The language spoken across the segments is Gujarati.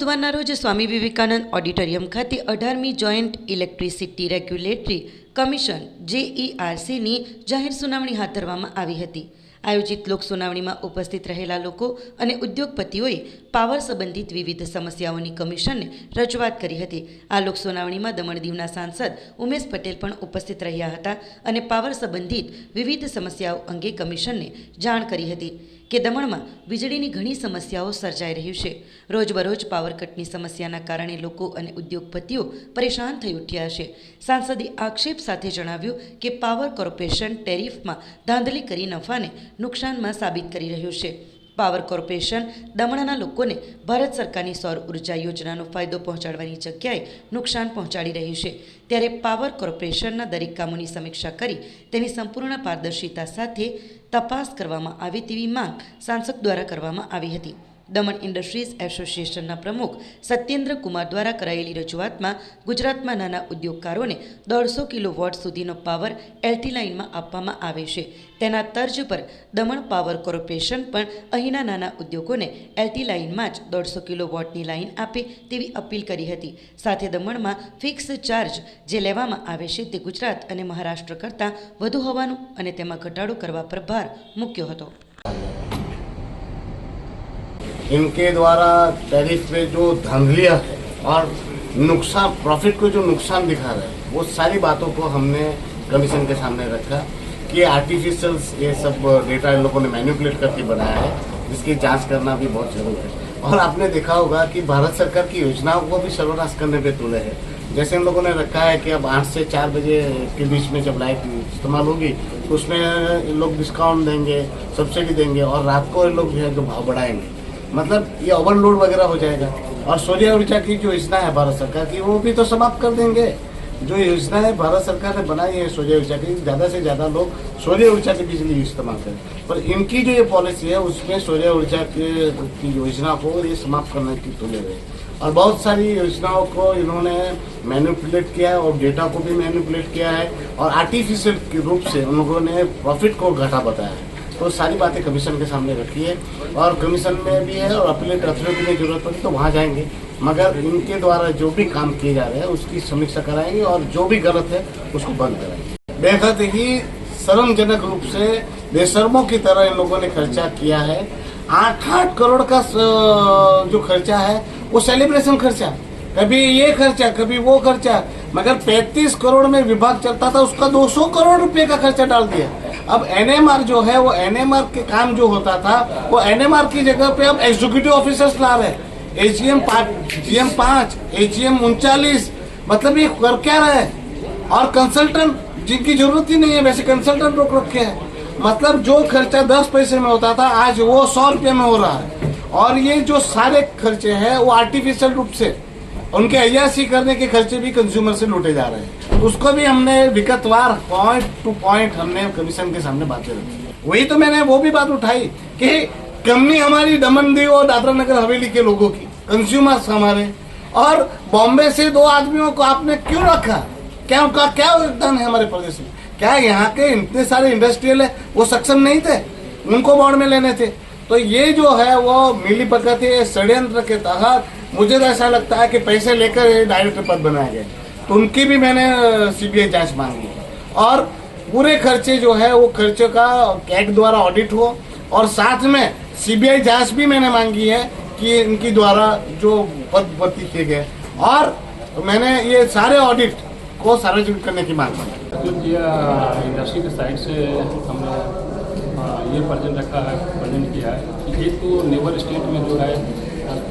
બુધવારના રોજ સ્વામી વિવેકાનંદ ઓડિટોરિયમ ખાતે અઢારમી જોઈન્ટ ઇલેક્ટ્રિસિટી રેગ્યુલેટરી કમિશન, જેઈઆરસીની જાહેર સુનાવણી હાથ ધરવામાં આવી હતી. આયોજિત લોક સુનાવણીમાં ઉપસ્થિત રહેલા લોકો અને ઉદ્યોગપતિઓએ પાવર સંબંધિત વિવિધ સમસ્યાઓની કમિશનને રજૂઆત કરી હતી. આ લોક સુનાવણીમાં દમણ દીવના સાંસદ ઉમેશ પટેલ પણ ઉપસ્થિત રહ્યા હતા અને પાવર સંબંધિત વિવિધ સમસ્યાઓ અંગે કમિશનને જાણ કરી હતી. કે દમણમાં વીજળીની ઘણી સમસ્યાઓ સર્જાઈ રહ્યું છે. રોજબરોજ પાવર કટની સમસ્યાના કારણે લોકો અને ઉદ્યોગપતિઓ પરેશાન થઈ ઉઠ્યા છે. સાંસદે આક્ષેપ સાથે જણાવ્યું કે પાવર કોર્પોરેશન ટેરિફમાં ધાંધલી કરી નફાને નુકસાનમાં સાબિત કરી રહ્યું છે. પાવર કોર્પોરેશન દમણના લોકોને ભારત સરકારની સૌર ઊર્જા યોજનાનો ફાયદો પહોંચાડવાની જગ્યાએ નુકસાન પહોંચાડી રહ્યું છે. ત્યારે પાવર કોર્પોરેશનના દરેક કામોની સમીક્ષા કરી તેની સંપૂર્ણ પારદર્શિતા સાથે તપાસ કરવામાં આવે તેવી માંગ સાંસદ દ્વારા કરવામાં આવી હતી. દમણ ઇન્ડસ્ટ્રીઝ એસોસિએશનના પ્રમુખ સત્યેન્દ્ર કુમાર દ્વારા કરાયેલી રજૂઆતમાં ગુજરાતમાં નાના ઉદ્યોગકારોને દોઢસો કિલો વોટ સુધીનો પાવર એલટી લાઇનમાં આપવામાં આવે છે. તેના તર્જ પર દમણ પાવર કોર્પોરેશન પણ અહીંના નાના ઉદ્યોગોને એલટી લાઇનમાં જ દોઢસો કિલો વોટની લાઇન આપે તેવી અપીલ કરી હતી. સાથે દમણમાં ફિક્સ ચાર્જ જે લેવામાં આવે છે તે ગુજરાત અને મહારાષ્ટ્ર કરતાં વધુ હોવાનું અને તેમાં ઘટાડો કરવા પર ભાર મૂક્યો હતો. इनके द्वारा टैरिफ में जो धांधलियाँ है और नुकसान, प्रॉफिट को जो नुकसान दिखा रहे हैं, वो सारी बातों को हमने कमीशन के सामने रखा कि आर्टिफिशियल ये सब डेटा इन लोगों ने मैनिपुलेट करके बनाया है, जिसकी जाँच करना भी बहुत ज़रूरी है। और आपने देखा होगा कि भारत सरकार की योजनाओं को भी सर्वनाश करने पे तुले है। जैसे इन लोगों ने रखा है कि अब आठ से चार बजे के बीच में जब लाइट इस्तेमाल होगी तो उसमें लोग डिस्काउंट देंगे सब्सिडी देंगे और रात को इन लोग जो है जो भाव बढ़ाएँगे। मतलब ये ओवरलोड वगैरह हो जाएगा। और सूर्य ऊर्जा की जो योजना है भारत सरकार की, वो भी तो समाप्त कर देंगे। जो योजना है, भारत सरकार ने बनाई है सूर्य ऊर्जा की, ज़्यादा से ज़्यादा लोग सूर्य ऊर्जा की बिजली इस्तेमाल करें। पर इनकी जो ये पॉलिसी है, उसमें सूर्य ऊर्जा के योजना को ये समाप्त करने की तुले हुए और बहुत सारी योजनाओं को इन्होंने मैनिपुलेट किया है और डेटा को भी मैनिपुलेट किया है। और आर्टिफिशियल के रूप से उन लोगों ने प्रॉफिट को घाटा बताया है। तो सारी बातें कमीशन के सामने रखी है और कमीशन में भी है और अपीलेट अथॉरिटी में ज़रूरत पड़ी तो वहाँ जाएँगे। मगर इनके द्वारा जो भी काम किए जा रहे हैं, उसकी समीक्षा कराएँगे और जो भी गलत है, उसको बंद कराएँगे। बेहद ही शर्मजनक रूप से बेशर्मों की तरह इन लोगों ने खर्चा किया है। आठ आठ करोड़ का जो खर्चा है, वो सेलिब्रेशन खर्चा। कभी ये खर्चा, कभी वो खर्चा मगर 35 करोड़ में विभाग चलता था, उसका 200 करोड़ रुपए का खर्चा डाल दिया। अब एनएमआर जो है, वो एनएमआर के काम जो होता था, वो एनएमआर की जगह पे अब एग्जीक्यूटिव ऑफिसर्स ला रहे हैं। एजीएम जीएम पाँच एजीएम उनचालीस मतलब ये कर क्या रहे हैं? और कंसल्टेंट जिनकी ज़रूरत ही नहीं है, वैसे कंसल्टेंट रोक रखे हैं। मतलब जो खर्चा दस पैसे में होता था, आज वो सौ रुपये में हो रहा है। और ये जो सारे खर्चे हैं, वो आर्टिफिशियल रूप से उनके अयासी करने के खर्चे भी कंज्यूमर से लूटे जा रहे हैं। उसको भी हमने विगतवार पॉइंट टू पॉइंट हमने कमीशन के सामने बातें रखी। वही तो मैंने वो भी बात उठाई कि कंपनी हमारी दमन दीव और दादरा नगर हवेली के लोगों की कंज्यूमर्स हमारे। और बॉम्बे से दो आदमियों को आपने क्यों रखा? क्या उनका क्या योगदान है हमारे प्रदेश में? क्या यहाँ के इतने सारे इंडस्ट्रियल है? वो सक्षम नहीं थे? उनको बोर्ड में लेने थे। तो ये जो है वो मिली है षड्यंत्र के तहत मुझे तो ऐसा लगता है कि पैसे लेकर डायरेक्टर पद बनाया गया तो उनकी भी मैंने सीबीआई जाँच मांगी। और पूरे खर्चे जो है, वो खर्चे का कैग द्वारा ऑडिट हो और साथ में सीबीआई जाँच भी मैंने मांगी है कि इनकी द्वारा जो पद भर्ती किए गए। और मैंने ये सारे ऑडिट को सार्वजनिक करने की मांग किया इंडस्ट्री के साइड से हमने ये प्रेजेंट रखा है प्रेजेंट किया है कि एक तो नेबर स्टेट में जो है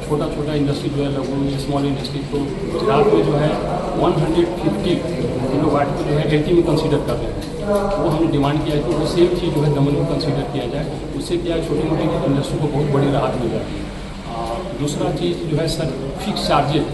छोटा छोटा इंडस्ट्री जो है लघु स्मॉल इंडस्ट्री तो गुजरात में जो है 150 किलो वाट को जो है एटी में कंसीडर कर रहे हैं। वो हमने डिमांड किया है कि वो सेम चीज़ जो है दमन में कंसीडर किया जाए। उससे क्या है छोटी मोटी इंडस्ट्री को बहुत बड़ी राहत मिल जाए दूसरा चीज़ जो है, सर फिक्स चार्जेज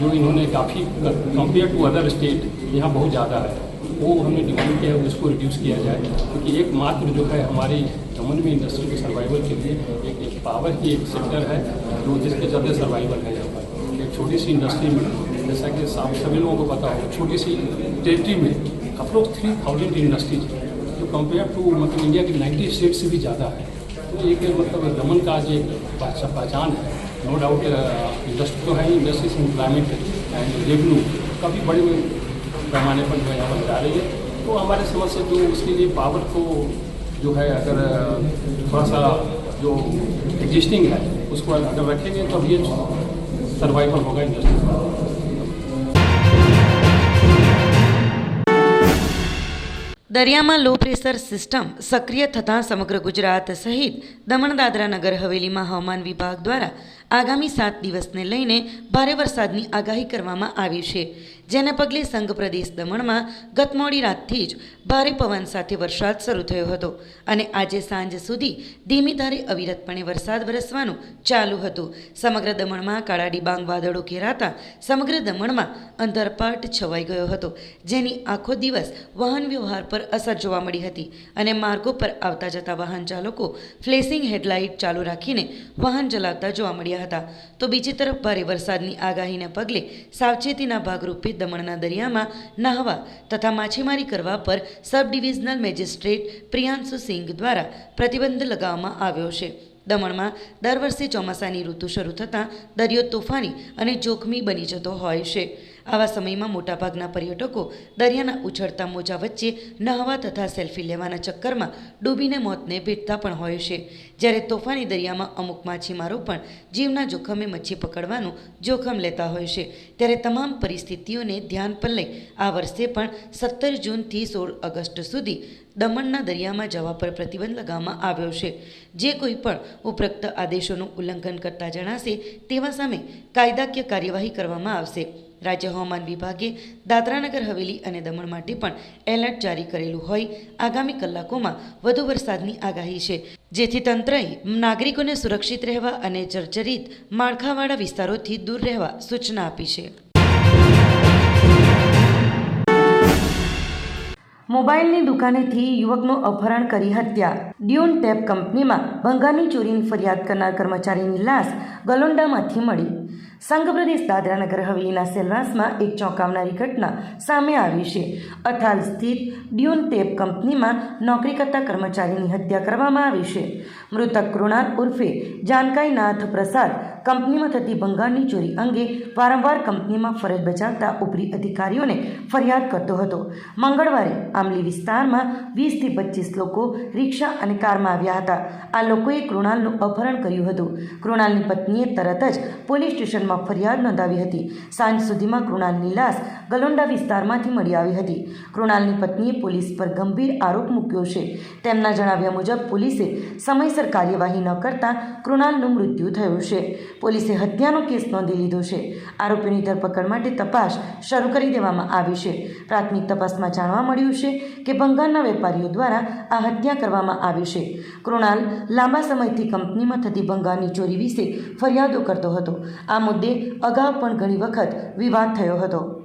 जो इन्होंने काफ़ी कंपेयर टू अदर स्टेट यहाँ बहुत ज़्यादा है। वो हमने डिमांड किया है उसको रिड्यूस किया जाए। क्योंकि एकमात्र जो है हमारी दमन में इंडस्ट्री के सर्वाइवल के लिए एक, एक पावर की एक सेक्टर है जो जिसके चलते सर्वाइवल है यहाँ पर। एक छोटी सी इंडस्ट्री में जैसा कि सभी लोगों को पता हो छोटी सी टेरिटरी में अप्रोक्स थ्री थाउज़ेंड इंडस्ट्रीज़ जो कंपेयर टू मतलब इंडिया की नाइन्टी स्टेट से भी ज़्यादा है। तो एक मतलब दमन का आज एक पहचा- पहचान है। नो डाउट इंडस्ट्री तो है ही इंडस्ट्री से एम्प्लॉयमेंट एंड रेवन्यू काफ़ी बड़े पैमाने पर जो है यहाँ पर जा रही है तो हमारे समझ से जो उसके लिए पावर को जो है अगर अ, थोड़ा सा जो एग्जिस्टिंग है उसको अगर रखेंगे तो ये सर्वाइवल होगा इंडस्ट्री का દરિયામાં લો પ્રેશર સિસ્ટમ સક્રિય થતાં સમગ્ર ગુજરાત સહિત દમણ દાદરા નગર હવેલીમાં હવામાન વિભાગ દ્વારા આગામી સાત દિવસને લઈને ભારે વરસાદની આગાહી કરવામાં આવી છે જેને પગલે સંઘ પ્રદેશ દમણમાં ગત મોડી રાતથી જ ભારે પવન સાથે વરસાદ શરૂ થયો હતો અને આજે સાંજ સુધી ધીમી ધારે અવિરતપણે વરસાદ વરસવાનું ચાલુ હતું. સમગ્ર દમણમાં કાળા ડિબાંગ વાદળો ઘેરાતા સમગ્ર દમણમાં અંધરપાટ છવાઈ ગયો હતો, જેની આખો દિવસ વાહન વ્યવહાર પર અસર જોવા મળી હતી અને માર્ગો પર આવતા જતા વાહન ચાલકો ફ્લેશિંગ હેડલાઇટ ચાલુ રાખીને વાહન ચલાવતા જોવા મળ્યા હતા. તો બીજી તરફ ભારે વરસાદની આગાહીને પગલે સાવચેતીના ભાગરૂપે દમણના દરિયામાં નાહવા તથા માછીમારી કરવા પર sub divisional magistrate Priyanshu Singh દ્વારા પ્રતિબંધ લગાવવામાં આવ્યો છે. દમણમાં દર વર્ષે ચોમાસાની ઋતુ શરૂ થતાં દરિયો તોફાની અને જોખમી બની જતો હોય છે. આવા સમયમાં મોટાભાગના પર્યટકો દરિયાના ઉછળતા મોજા વચ્ચે નહાવા તથા સેલ્ફી લેવાના ચક્કરમાં ડૂબીને મોતને ભેટતા પણ હોય છે. જ્યારે તોફાની દરિયામાં અમુક માછીમારો પણ જીવના જોખમે મચ્છી પકડવાનું જોખમ લેતા હોય છે, ત્યારે તમામ પરિસ્થિતિઓને ધ્યાન પર લઈ આ વર્ષે પણ સત્તર જૂનથી સોળ ઓગસ્ટ સુધી દમણના દરિયામાં જવા પર પ્રતિબંધ લગાવવામાં આવ્યો છે. જે કોઈ પણ ઉપરોક્ત આદેશોનું ઉલ્લંઘન કરતા જણાશે તેવા સામે કાયદાકીય કાર્યવાહી કરવામાં આવશે. રાજ્ય હવામાન વિભાગે દાદરાનગર હવેલી અને દમણ માટે પણ એલર્ટ જારી કરેલું હોય. આગામી કલાકોમાં વધુ વરસાદની આગાહી છે. જેથી તંત્રએ નાગરિકોને સુરક્ષિત રહેવા અને જર્જરિત માળખાવાળા વિસ્તારોથી દૂર રહેવા સૂચના આપી છે. મોબાઈલની દુકાનેથી યુવકનું અપહરણ કરી હત્યા. ડ્યુન ટેપ કંપનીમાં ભંગારની ચોરીની ફરિયાદ કરનાર કર્મચારીની લાશ ગલોંડામાંથી મળી. સંઘ પ્રદેશ દાદરાનગર હવેલીના સેલવાસમાં એક ચોંકાવનારી ઘટના સામે આવી છે. અથાલ સ્થિત ડ્યુન ટેપ કંપનીમાં નોકરી કરતા કર્મચારીની હત્યા કરવામાં આવી છે. મૃતક કૃણાલ ઉર્ફે જાનકાઈનાથ પ્રસાદ કંપનીમાં થતી ભંગારની ચોરી અંગે વારંવાર કંપનીમાં ફરજ બજાવતા ઉપરી અધિકારીઓને ફરિયાદ કરતો હતો. મંગળવારે આમલી વિસ્તારમાં વીસથી પચીસ લોકો રિક્ષા અને કારમાં આવ્યા હતા. આ લોકોએ કૃણાલનું અપહરણ કર્યું હતું. કૃણાલની પત્નીએ તરત જ પોલીસ સ્ટેશનમાં ફરિયાદ નોંધાવી હતી. સાંજ સુધીમાં કૃણાલની લાશ ગલોંડા વિસ્તારમાંથી મળી આવી હતી. કૃણાલની પત્નીએ પોલીસ પર ગંભીર આરોપ મૂક્યો છે. તેમના જણાવ્યા મુજબ, પોલીસે સમયસર કાર્યવાહી ન કરતા કૃણાલનું મૃત્યુ થયું છે. પોલીસે હત્યાનો કેસ નોંધી લીધો છે. આરોપીની ધરપકડ માટે તપાસ શરૂ કરી દેવામાં આવી છે. પ્રાથમિક તપાસમાં જાણવા મળ્યું છે કે ભંગારના વેપારીઓ દ્વારા આ હત્યા કરવામાં આવી છે. કૃણાલ લાંબા સમયથી કંપનીમાં થતી ભંગારની ચોરી વિશે ફરિયાદો કરતો હતો. આ મુદ્દે અગાઉ પણ ઘણી વખત વિવાદ થયો હતો.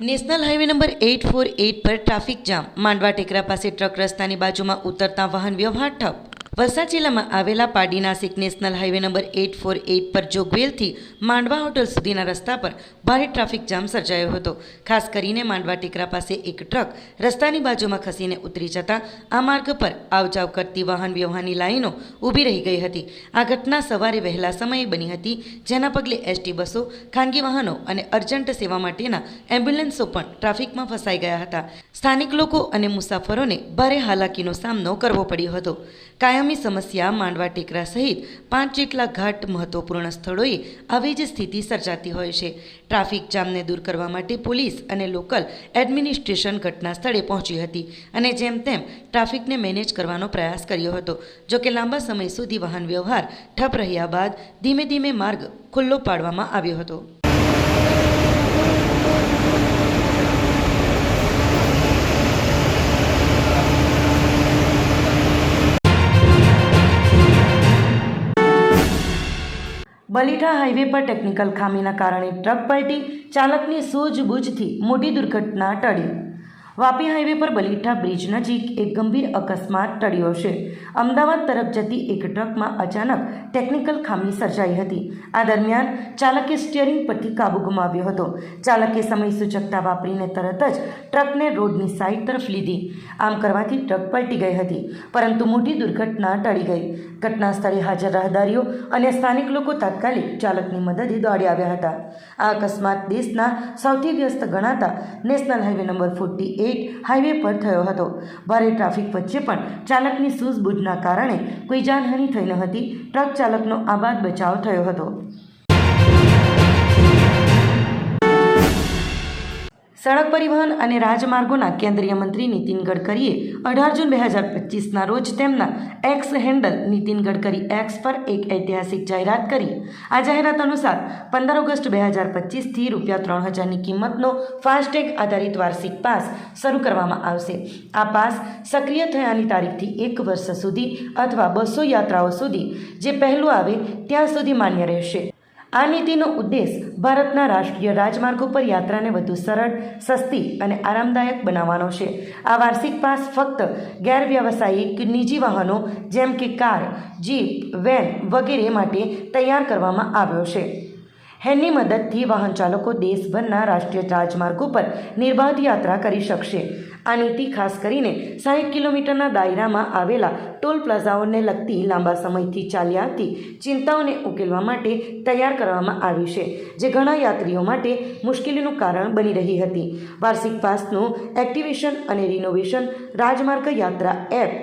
National highway number eight four eight પર ટ્રાફિક જામ. માંડવા ટેકરા પાસે ટ્રક રસ્તાની બાજુમાં ઉતરતા વાહન વ્યવહાર ઠપ. વલસાડ જિલ્લામાં આવેલા પાડી Nashik national highway number eight four eight પર જોગવેલથી માંડવા હોટલ સુધીના રસ્તા પર ભારે ટ્રાફિક જામ સર્જાયો હતો. ખાસ કરીને માંડવા ટેકરા પાસે એક ટ્રક રસ્તાની બાજુમાં ખસીને ઉતરી જતા આ માર્ગ પર આવજાવ કરતી વાહન વ્યવહારની લાઈનો ઊભી રહી ગઈ હતી. આ ઘટના સવારે વહેલા સમયે બની હતી, જેના પગલે એસટી બસો, ખાનગી વાહનો અને અર્જન્ટ સેવા માટેના એમ્બ્યુલન્સો પણ ટ્રાફિકમાં ફસાઈ ગયા હતા. સ્થાનિક લોકો અને મુસાફરોને ભારે હાલાકીનો સામનો કરવો પડ્યો હતો. કાયમી સમસ્યા માંડવા ટેકરા સહિત પાંચ જેટલા ઘાટ મહત્વપૂર્ણ સ્થળોએ આવી જ સ્થિતિ સર્જાતી હોય છે. ટ્રાફિક જામને દૂર કરવા માટે પોલીસ અને લોકલ એડમિનિસ્ટ્રેશન ઘટના સ્થળે પહોંચી હતી અને જેમ તેમ ટ્રાફિકને મેનેજ કરવાનો પ્રયાસ કર્યો હતો. જોકે લાંબા સમય સુધી વાહન વ્યવહાર ઠપ રહ્યા બાદ ધીમે ધીમે માર્ગ ખુલ્લો પાડવામાં આવ્યો હતો. બલીટા હાઈવે પર ટેકનિકલ ખામીના કારણે ટ્રક પલટી ચાલકની સૂઝબૂછથી મોટી દુર્ઘટના ટળી. વાપી હાઈવે પર બલીઠા બ્રિજ નજીક એક ગંભીર અકસ્માત ટળ્યો છે. અમદાવાદ તરફ જતી એક ટ્રકમાં અચાનક ટેકનિકલ ખામી સર્જાઈ હતી. આ દરમિયાન ચાલકે સ્ટિયરિંગ પરથી કાબુ ગુમાવ્યો હતો. ચાલકે સમય સૂચકતા વાપરીને તરત જ ટ્રકને રોડની સાઈડ તરફ લીધી. આમ કરવાથી ટ્રક પલટી ગઈ હતી, પરંતુ મોટી દુર્ઘટના ટળી ગઈ. ઘટના સ્થળે હાજર રાહદારીઓ અને સ્થાનિક લોકો તાત્કાલિક ચાલકની મદદે દોડી આવ્યા હતા. આ અકસ્માત દેશના સૌથી વ્યસ્ત ગણાતા national highway number forty eight highway પર થયો હતો. ભારે ટ્રાફિક વચ્ચે પણ ચાલકની સૂઝબૂઝના કારણે કોઈ જાનહાનિ થઈ ન હતી. ટ્રક ચાલકનો આબાદ બચાવ થયો હતો. સડક પરિવહન અને રાજમાર્ગોના કેન્દ્રીય મંત્રી નીતિન ગડકરીએ અઢાર જૂન બે હજાર પચીસના રોજ તેમના X handle Nitin Gadkari X પર એક ઐતિહાસિક જાહેરાત કરી. આ જાહેરાત અનુસાર પંદર ઓગસ્ટ બે હજાર પચીસથી રૂપિયા ત્રણ હજારની કિંમતનો ફાસ્ટેગ આધારિત વાર્ષિક પાસ શરૂ કરવામાં આવશે. આ પાસ સક્રિય થયાની તારીખથી એક વર્ષ સુધી અથવા બસો યાત્રાઓ સુધી, જે પહેલું આવે ત્યાં સુધી માન્ય રહેશે. આ નીતિનો ઉદ્દેશ ભારતના રાષ્ટ્રીય રાજમાર્ગો પર યાત્રાને વધુ સરળ, સસ્તી અને આરામદાયક બનાવવાનો છે. આ વાર્ષિક પાસ ફક્ત ગેરવ્યાવસાયિક નિજી વાહનો, જેમ કે કાર, જીપ, વેન વગેરે માટે તૈયાર કરવામાં આવ્યો છે. હેની મદદથી વાહન ચાલકો દેશભરના રાષ્ટ્રીય રાજમાર્ગો પર નિર્બાધ યાત્રા કરી શકશે. આ નીતિ ખાસ કરીને સાઠ કિલોમીટરના દાયરામાં આવેલા ટોલ પ્લાઝાઓને લગતી લાંબા સમયથી ચાલી આવતી ચિંતાઓને ઉકેલવા માટે તૈયાર કરવામાં આવી છે, જે ઘણા યાત્રીઓ માટે મુશ્કેલીનું કારણ બની રહી હતી. વાર્ષિક પાસનું એક્ટિવેશન અને રિનોવેશન રાજમાર્ગ યાત્રા એપ,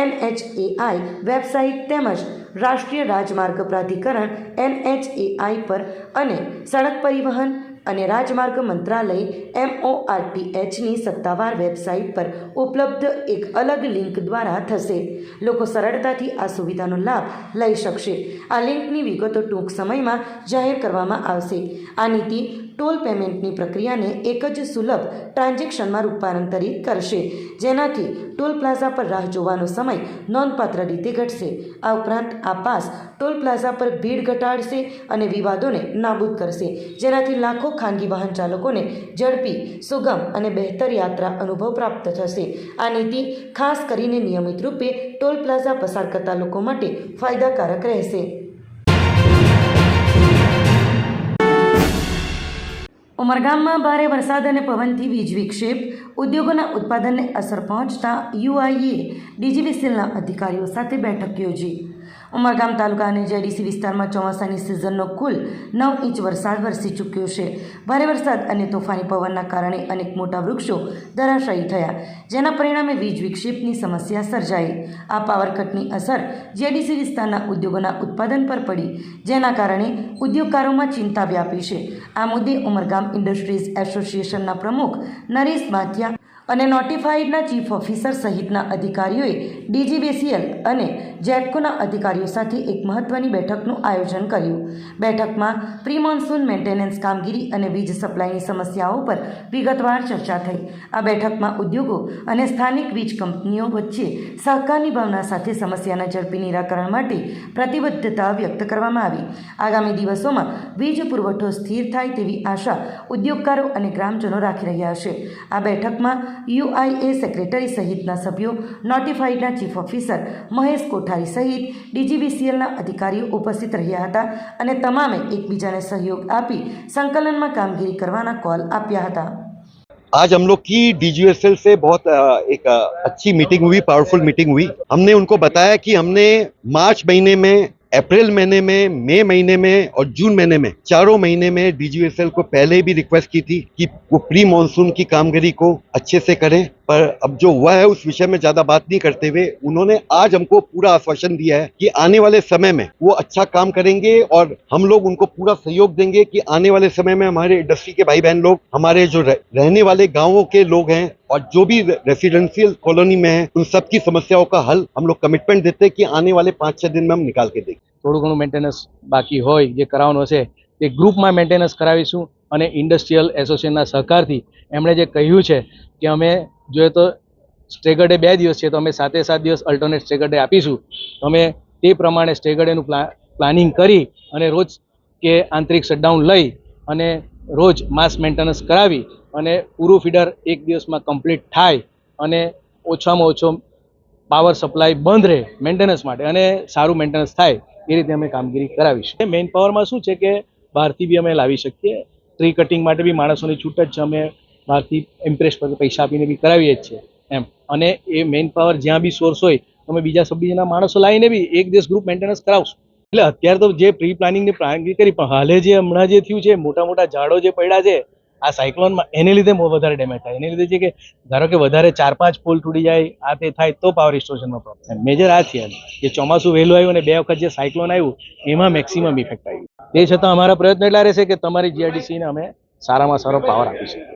એનએચએઆઈ વેબસાઇટ તેમજ રાષ્ટ્રીય રાજમાર્ગ પ્રાધિકરણ એનએચએઆઈ પર અને સડક પરિવહન અને રાજમાર્ગ મંત્રાલય એમઓઆરટીએચની સત્તાવાર વેબસાઇટ પર ઉપલબ્ધ એક અલગ લિંક દ્વારા થશે. લોકો સરળતાથી આ સુવિધાનો લાભ લઈ શકશે. આ લિંકની વિગતો ટૂંક સમયમાં જાહેર કરવામાં આવશે. આ નીતિ ટોલ પેમેન્ટની પ્રક્રિયાને એક જ સુલભ ટ્રાન્ઝેક્શનમાં રૂપાંતરિત કરશે, જેનાથી ટોલ પ્લાઝા પર રાહ જોવાનો સમય નોંધપાત્ર રીતે ઘટશે. આ ઉપરાંત આ પાસ ટોલ પ્લાઝા પર ભીડ ઘટાડશે અને વિવાદોને નાબૂદ કરશે, જેનાથી લાખો ખાનગી વાહન ચાલકોને ઝડપી, સુગમ અને બહેતર યાત્રા અનુભવ પ્રાપ્ત થશે. આ નીતિ ખાસ કરીને નિયમિત રૂપે ટોલ પ્લાઝા પસાર કરતા લોકો માટે ફાયદાકારક રહેશે. ઉમરગામમાં ભારે વરસાદ અને પવનથી વીજ વિક્ષેપ ઉદ્યોગોના ઉત્પાદનને અસર પહોંચતા યુઆઈએ ડીજીવીસીએલના અધિકારીઓ સાથે બેઠક યોજી. ઉમરગામ તાલુકા અને જેડીસી વિસ્તારમાં ચોમાસાની સિઝનનો કુલ નવ ઇંચ વરસાદ વરસી ચૂક્યો છે. ભારે વરસાદ અને તોફાની પવનના કારણે અનેક મોટા વૃક્ષો ધરાશાયી થયા, જેના પરિણામે વીજ વિક્ષેપની સમસ્યા સર્જાઈ. આ પાવર કટની અસર જેડીસી વિસ્તારના ઉદ્યોગોના ઉત્પાદન પર પડી, જેના કારણે ઉદ્યોગકારોમાં ચિંતા વ્યાપી છે. આ મુદ્દે ઉમરગામ ઇન્ડસ્ટ્રીઝ એસોસિએશનના પ્રમુખ નરેશ બાથિયા અને નોટિફાઈડના ચીફ ઓફિસર સહિતના અધિકારીઓએ ડીજીબીસીએલ અને જેટકોના અધિકારીઓ સાથે એક મહત્વની બેઠકનું આયોજન કર્યું. બેઠકમાં પ્રી મોન્સૂન મેન્ટેનન્સ કામગીરી અને વીજ સપ્લાયની સમસ્યાઓ પર વિગતવાર ચર્ચા થઈ. આ બેઠકમાં ઉદ્યોગો અને સ્થાનિક વીજ કંપનીઓ વચ્ચે સહકારની ભાવના સાથે સમસ્યાના ઝડપી નિરાકરણ માટે પ્રતિબદ્ધતા વ્યક્ત કરવામાં આવી. આગામી દિવસોમાં વીજ પુરવઠો સ્થિર થાય તેવી આશા ઉદ્યોગકારો અને ગ્રામજનો રાખી રહ્યા છે. આ બેઠકમાં યુઆઈએ સેક્રેટરી સહિતના સભ્યો નોટિફાઈડના ચીફ ઓફિસર મહેશ કોઠારી સહિત ડીજીવીસીએલના અધિકારીઓ ઉપસ્થિત રહ્યા હતા અને તમામે એકબીજાને સહયોગ આપી સંકલનમાં કામગીરી કરવાના કોલ આપ્યા હતા आज हम लोग की डीजीएसएल से बहुत अ, एक अ, अच्छी मीटिंग हुई पावरफुल मीटिंग हुई हमने उनको बताया कि हमने मार्च महीने में अप्रैल महीने में मई महीने में और जून महीने में चारों महीने में डीजीएसएल को पहले भी रिक्वेस्ट की थी कि वो प्री मानसून की कामगिरी को अच्छे से करें पर अब जो हुआ है उस विषय में ज्यादा बात नहीं करते हुए उन्होंने आज हमको पूरा आश्वासन दिया है कि आने वाले समय में वो अच्छा काम करेंगे और हम लोग उनको पूरा सहयोग देंगे कि आने वाले समय में हमारे इंडस्ट्री के भाई बहन लोग हमारे जो रह, रहने वाले गांवों के लोग हैं और जो भी रेसिडेंशियल कॉलोनी में हैं उन सब की समस्याओं का हल हम लोग कमिटमेंट देते हैं कि आने वाले पाँच छह दिन में हम निकाल के देंगे થોડું ઘણું મેન્ટેનન્સ બાકી હોય જે કરાવવાનું હશે તે ગ્રુપમાં મેન્ટેનન્સ કરાવીશું અને ઇન્ડસ્ટ્રીયલ એસોસિએશનના સહકારથી એમણે જે કહ્યું છે કે અમે જોઈએ તો સ્ટેગરડે બે દિવસ છે, તો અમે સાતે સાત દિવસ અલ્ટરનેટ સ્ટેગરડે આપીશું. અમે તે પ્રમાણે સ્ટેગર્ડેનું પ્લા પ્લાનિંગ કરી અને રોજ કે આંતરિક શટડાઉન લઈ અને રોજ માસ મેન્ટેનન્સ કરાવી અને પૂરું ફીડર એક દિવસમાં કમ્પ્લીટ થાય અને ઓછામાં ઓછો પાવર સપ્લાય બંધ રહે મેન્ટેનન્સ માટે અને સારું મેન્ટેનન્સ થાય એ રીતે અમે કામગીરી કરાવીશું. મેઇન પાવરમાં શું છે કે બહારથી બી અમે લાવી શકીએ? ટ્રી કટિંગ માટે બી માણસોની છૂટ જ છે. અમે બહારથી ઇમ્પ્રેસ પર પૈસા આપીને બી કરાવીએ જ છે એમ. અને એ મેઇન પાવર જ્યાં બી સોર્સ હોય તમે બીજા સબ માણસો લાવીને બી એક દિવસ ગ્રુપ મેન્ટેનન્સ કરાવશું. એટલે અત્યારે તો જે પ્રી પ્લાનિંગની પ્લાનિંગ કરી, પણ હાલે જે હમણાં જે થયું છે, મોટા મોટા ઝાડો જે પડ્યા છે, આ સાયક્લોનમાં એને લીધે વધારે ડેમેજ થાય. એને લીધે છે કે ધારો કે વધારે ચાર પાંચ પોલ તૂટી જાય, આ તે થાય તો પાવર રિસ્ટોરેશનમાં પ્રોબ્લેમ મેજર આ છે. જે ચોમાસું વહેલું આવ્યું અને બે વખત જે સાયક્લોન આવ્યું, એમાં મેક્સિમમ ઇફેક્ટ આવ્યું તે છતાં અમારા પ્રયત્ન એટલા રહેશે કે તમારી જીઆઈડીસીને અમે સારામાં સારો પાવર આપીશું